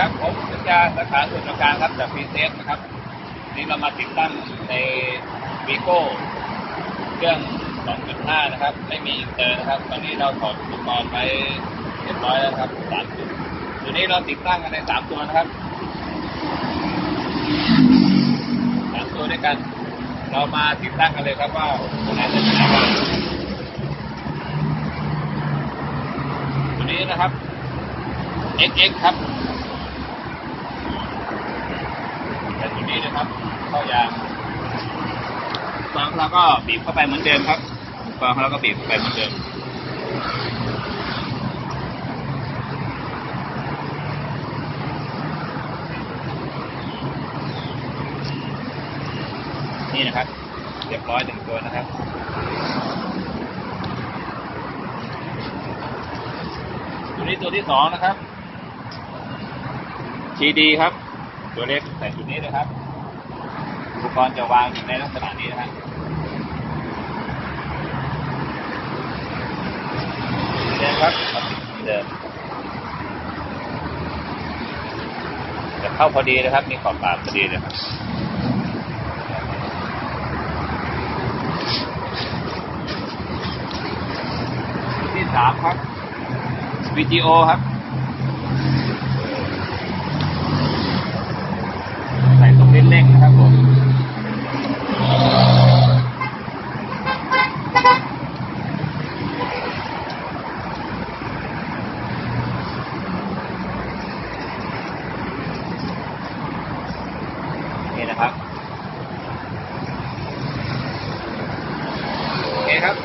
ครับผมสัญญาสาขาส่วนกลางครับจากพีเซฟนะครับ นี่เรามาติดตั้งในวีโก้เครื่อง 2.5 นะครับ ไม่มีอินเตอร์นะครับ ตอนนี้เราถอดอุปกรณ์ไปเรียบร้อยแล้วครับสามจุดตัวนี้เราติดตั้งกันในสามตัวนะครับสามตัวด้วยกัน เรามาติดตั้งกันเลยครับว่าตัวไหนจะเป็นอะไรบ้างตัวนี้นะครับ XX ครับแต่ตัว นี้นะครับเข้ายางฟังเราก็บีบเข้าไปเหมือนเดิมครับฟังเราก็บีบเข้าไปเหมือนเดิมนี่นะครับเรียบร้อยหนึ่งตัวนะครับตัวนี้ตัวที่สองนะครับทีดีครับ ตัวเล็กใส่จุดนี้นะครับ อุปกรณ์จะวางอยู่ในลักษณะนี้นะฮะเดิมครับเอาติดเหมือนเดิมจะเข้าพอดีนะครับ มีขอบปากพอดีเลยครับที่สามครับ VGO ครับใส่ตรงเร่งๆนะครับผมี่นะครับ